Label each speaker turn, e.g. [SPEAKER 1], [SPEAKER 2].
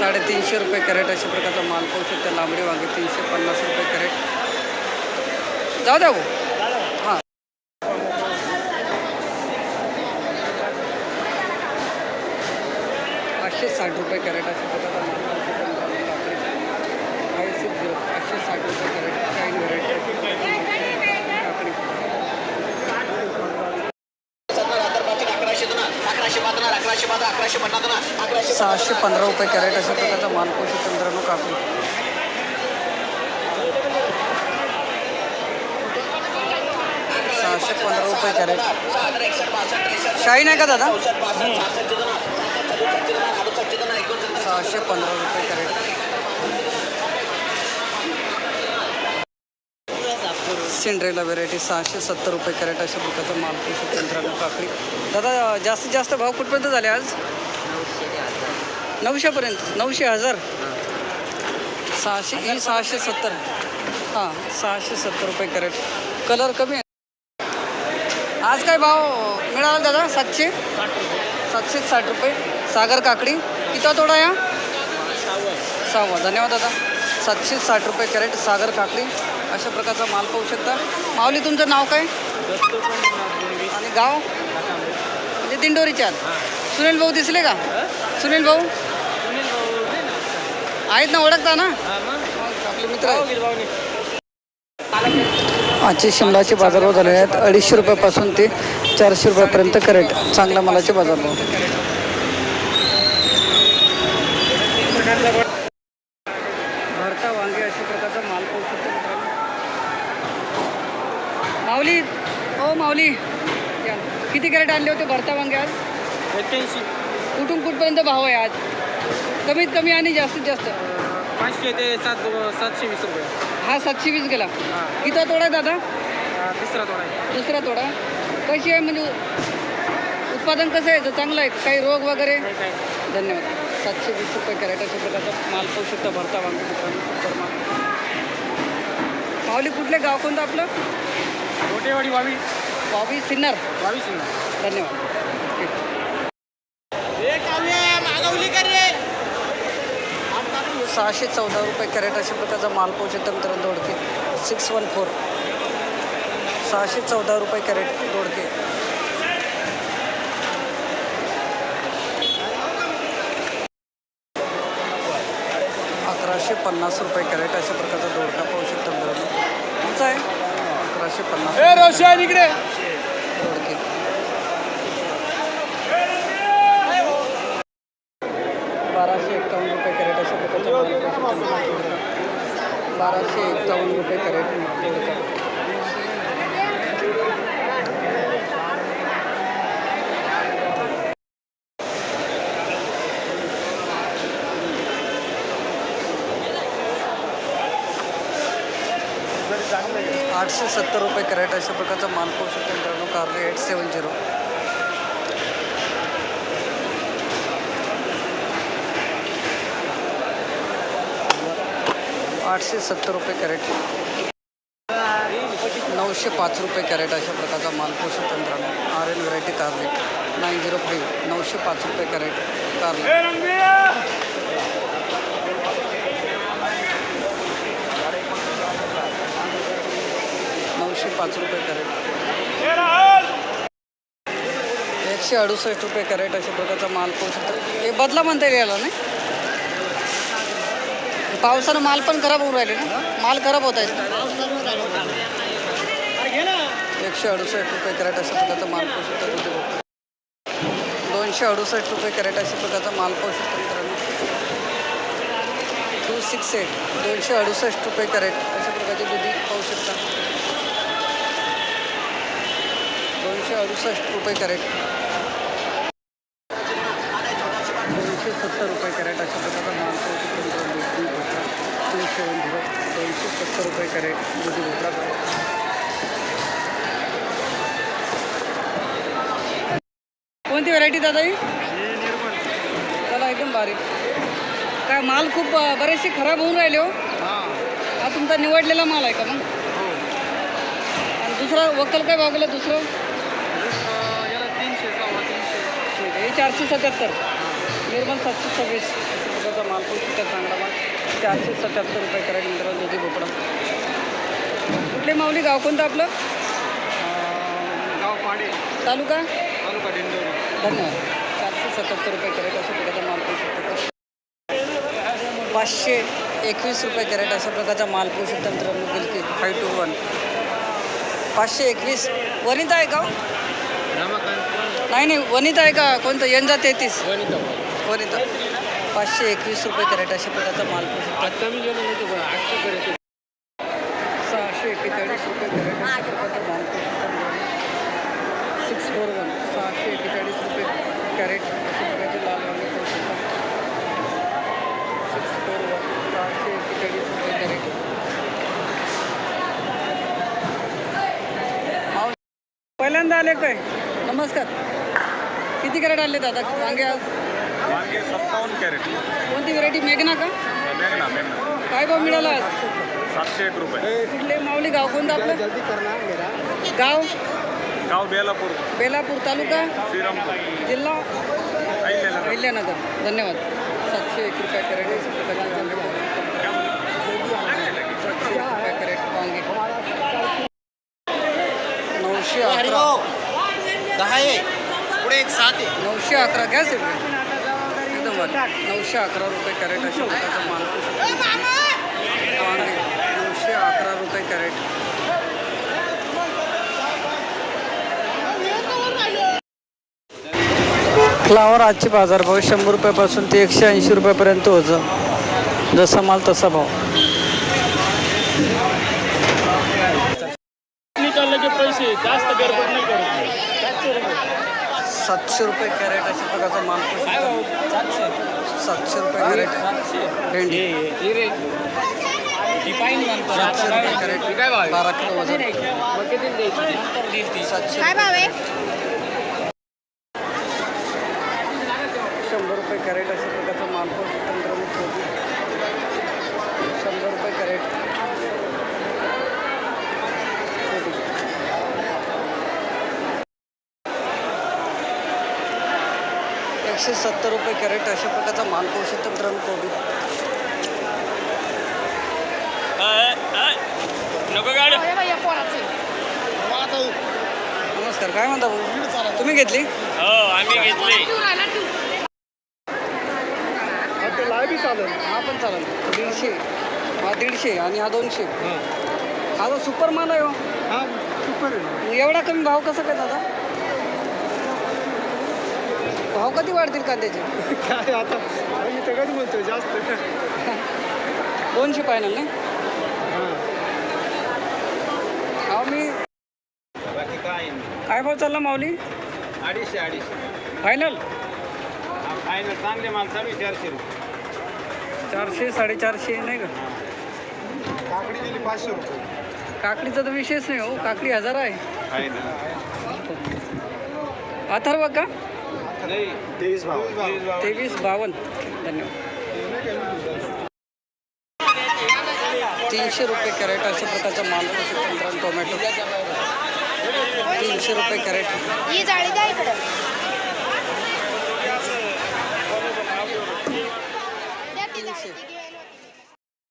[SPEAKER 1] साडेतीनशे रुपये कॅरेट अशा प्रकारचा माल पाहू शकता लांबडी वांगे तीनशे पन्नास रुपये कॅरेट. जाऊ द्या भाऊ. हां. पाचशे साठ रुपये कॅरेट अशा प्रकारचा माल पाहू शकता पाचशे साठ रुपये कॅरेट. काही व्हरायटी अशा प्रकारचा माल काकडी सहाशे पंधरा रुपये कॅरेट अशा प्रकारचा माल पाहू शकता मित्रांनो काकडी सहाशे पंधरा रुपये कॅरेट. शाईन आहे का दादा? सहाशे पंधरा रुपये कॅरेट. सिंड्रेला व्हेरायटी सहाशे सत्तर रुपये कॅरेट अशा प्रकारचा माल पाहू मित्रांनो काकडी. दादा जास्तीत जास्त भाव कुठपर्यंत झाले आज? नऊशेपर्यंत नऊशे हजार? सहाशे ही सहाशे सत्तर. हां सहाशे सत्तर रुपये कॅरेट. कलर कमी आहे. आज काय भाव मिळाला दादा सातशे? सातशे साठ रुपये. सागर काकडी किती तोडा या? सहावा. धन्यवाद दादा. सातशे साठ रुपये कॅरेट सागर काकडी. अशा प्रकारचा माल पाहू शकता. माऊली तुमचं नाव काय? आणि गाव? म्हणजे दिंडोरीच्या. सुनील भाऊ दिसले का? सुनील भाऊ? आहेत ना ओळखता ना? आपले मित्र आजचे शिमलाचे बाजारभाव झालेले आहेत. अडीचशे रुपयापासून ते चारशे रुपयापर्यंत करेट चांगल्या मालाचे बाजारभाव भरता वांगे अशा प्रकारचा माल पाहू शकतो मित्रांनो माऊली हो माऊली. या. किती कॅरेट आणले होते भरता वांगे आज?
[SPEAKER 2] एक्क्याऐंशी.
[SPEAKER 1] कुठून कुठपर्यंत भाव आहे आज? कमीत कमी आणि जास्तीत जास्त.
[SPEAKER 2] पाचशे ते सात सातशे वीस रुपये.
[SPEAKER 1] हा सातशे वीस गेला.
[SPEAKER 2] हां.
[SPEAKER 1] किती तोडा आहे दादा?
[SPEAKER 2] हा, तिसरा आहे.
[SPEAKER 1] दुसरा तोडा. कशी आहे म्हणजे उत्पादन कसं आहे? चांगलं आहे? काही रोग वगैरे?
[SPEAKER 2] काय काय
[SPEAKER 1] धन्यवाद. सातशे वीस रुपये कॅरेट अशा प्रकारचा माल पाहू शकता भरता वांगे मित्रांनो सुपर माल माऊली कुठले गाव कोणतं आपलं?
[SPEAKER 2] मोठेवाडी वावी.
[SPEAKER 1] बॉबी सिन्नर.
[SPEAKER 2] वावी सिंग
[SPEAKER 1] धन्यवाद. सहाशे चौदा रुपये कॅरेट अशा प्रकारचा माल पाहू शकता मित्रांनो दोडके. Six one four. सहाशे चौदा रुपये कॅरेट दोडके. अकराशे पन्नास रुपये कॅरेट अशा प्रकारचा दोडका पाहू शकता तुमचा आहे? अकराशे पन्नास
[SPEAKER 2] ए रोशन इकडे
[SPEAKER 1] बाराशे एक्कावन्न रुपये कॅरेट मित्रांनो. बाराशे एक्कावन्न रुपये कॅरेट दोडका आठशे सत्तर रुपये कॅरेट अशा प्रकारचा माल पाहू शकतो मित्रांनो. कार्ले एट सेवन झिरो. आठशे सत्तर रुपये कॅरेट. नऊशे पाच रुपये कॅरेट अशा प्रकारचा माल पाहू शकतो मित्रांनो. आर एन व्हरायटी कार्लेट नाईन झिरो फाईव्ह नऊशे पाच रुपये कॅरेट कार्ले नऊशे पाच रुपये कॅरेट. एकशे अडुसष्ट रुपये कॅरेट अशा प्रकारचा माल पाहू शकतो. हे बदला म्हणता येईल याला नाही. पावसानं माल पण खराब होऊन राहिले ना? माल खराब होत आहे. एकशे अडुसष्ट रुपये कॅरेट अशा प्रकारचा माल पाहू शकतो दोनशे अडुसष्ट रुपये कॅरेट अशा प्रकारचा माल पाहू शकतो टू सिक्स एट दोनशे अडुसष्ट रुपये कॅरेट अशा प्रकारचे दुधी पाहू शकता दोनशे अडुसष्ट रुपये कॅरेट. दोनशे सत्तर रुपये कॅरेट अशा प्रकारचा माल पाहू शकतो मित्रांनो दुधी भोपळा झिरो दोनशे सत्तर रुपये कॅरेट दुधी भोपळा कोणती व्हरायटी दादा ही? चला एकदम बारीक काय माल खूप बरेचसे खराब होऊन राहिले हो. हा तुमचा निवडलेला माल आहे का मग? आणि दुसरा वक्कल काय भाव गेला दुसरं? चारशे सत्याहत्तर. निर्मल सातशे सव्वीस. रुपयाचा माल पण सुद्धा चांगला माल चारशे सत्याहत्तर रुपये कॅरेट मित्रांनो दुधी भोपळा कुठले माऊली गाव कोणतं आपलं?
[SPEAKER 2] गाव पाडे.
[SPEAKER 1] तालुका?
[SPEAKER 2] तालुका दिंडोरी.
[SPEAKER 1] धन्यवाद. चारशे सत्याहत्तर रुपये कॅरेट अशा प्रकारचा माल पाहू शकतो. पाचशे एकवीस रुपये कॅरेट अशा प्रकारचा माल पाहू शकतो मित्रांनो बिलकी फाय टू वन. पाचशे एकवीस. वनिता आहे का हो?
[SPEAKER 2] रमाकांत.
[SPEAKER 1] नाही नाही वनिता आहे का? कोणतं? यंजा तेहतीस.
[SPEAKER 2] वनिता.
[SPEAKER 1] वनिता. पाचशे एकवीस रुपये कॅरेट अशा प्रकारचा माल
[SPEAKER 2] करे
[SPEAKER 1] सहाशे एक्केचाळीस रुपये कॅरेट अशा प्रकारचा माल सिक्स फोर वन. सहाशे एक्केचाळीस रुपये कॅरेट अशा प्रकारचे लाल वांगे पाहू शकतो सिक्स फोर वन. सहाशे एक्केचाळीस रुपये कॅरेट. पहिल्यांदा आले काय? नमस्कार. किती कॅरेट आले दादा? वांगे आज?
[SPEAKER 2] वांगे सत्तावन्न कॅरेट.
[SPEAKER 1] कोणती व्हरायटी मेघना का?
[SPEAKER 2] मेघना मेघना.
[SPEAKER 1] काय भाव मिळाला आज?
[SPEAKER 2] सातशे एक रुपये.
[SPEAKER 1] कुठले? माऊली गाव कोणतं आपलं?
[SPEAKER 2] जल्दी करना मेरा
[SPEAKER 1] गाव?
[SPEAKER 2] गाव बेलापूर.
[SPEAKER 1] बेलापूर तालुका?
[SPEAKER 2] श्रीरामपूर.
[SPEAKER 1] जिल्हा?
[SPEAKER 2] अहिल्यानगर.
[SPEAKER 1] धन्यवाद. सातशे एक रुपया कॅरेट आहे अशा प्रकारचे वांगे पाहू शकतो. सातशे एक रुपया कॅरेट वांगे नऊशे अकरा
[SPEAKER 2] दहा आहे पुढे एक सात आहे.
[SPEAKER 1] नऊशे अकरा गॅस आहे एकदम बरं. नऊशे अकरा रुपये कॅरेट अशा प्रकारचा माल. वांगे नऊशे अकरा रुपये कॅरेट. फ्लावर आजचे बाजारभाव शंभर रुपयापासून ते एकशे ऐंशी रुपयापर्यंत होतं. जसा माल तसा भाव.
[SPEAKER 2] निकालले के पैसे जास्त गडबड नाही करत
[SPEAKER 1] सातशे रुपये कॅरेट अशा प्रकारचा माल. सातशे? रुपये कॅरेट. भेंडी. सातशे रुपये कॅरेट. बारा किलो वजन. सातशे
[SPEAKER 3] काय भाव आहे?
[SPEAKER 1] शंभर रुपये कॅरेट अशा प्रकारचा माल पाहू शकतो मित्रांनो कोबी शंभर रुपये कॅरेट कोबी एकशे सत्तर रुपये कॅरेट अशा प्रकारचा माल पाहू शकतो मित्रांनो कोबी
[SPEAKER 2] नको गाडी.
[SPEAKER 3] बाई, या पोराचं.
[SPEAKER 1] नमस्कार काय म्हणता भाऊ? तुम्ही घेतली?
[SPEAKER 2] हो आम्ही घेतले.
[SPEAKER 3] तू राहिला तू.
[SPEAKER 1] हा पण चालेल. दीडशे. हा दीडशे आणि हा दोनशे. हा. जो सुपर माल आहे हो. मग एवढा कमी भाव कसा काय दादा भाव कधी वाढतील कांद्याचे?
[SPEAKER 2] काय आता? आम्ही तर कधी बोलतोय जास्त.
[SPEAKER 1] दोनशे फायनल नाही हा. मी
[SPEAKER 2] बाकी काय?
[SPEAKER 1] काय भाव चालला माऊली?
[SPEAKER 2] अडीचशे अडीचशे.
[SPEAKER 1] फायनल
[SPEAKER 2] हा फायनल चांगले माल चालू आहे चारशे रुपये.
[SPEAKER 1] चारशे साडेचारशे नाही का?
[SPEAKER 2] काकडी दिली पाचशे रुपये.
[SPEAKER 1] काकडीचा तर विषयच नाही हो काकडी हजार आहे.
[SPEAKER 2] फायनल
[SPEAKER 1] अथर्व का?
[SPEAKER 2] तेवीस भाव तेवीस
[SPEAKER 1] बावन्न. धन्यवाद. तीनशे रुपये कॅरेट अशा प्रकारचा माल टोमॅटो. तीनशे रुपये कॅरेट.
[SPEAKER 3] ही जाळी द्या इकडं.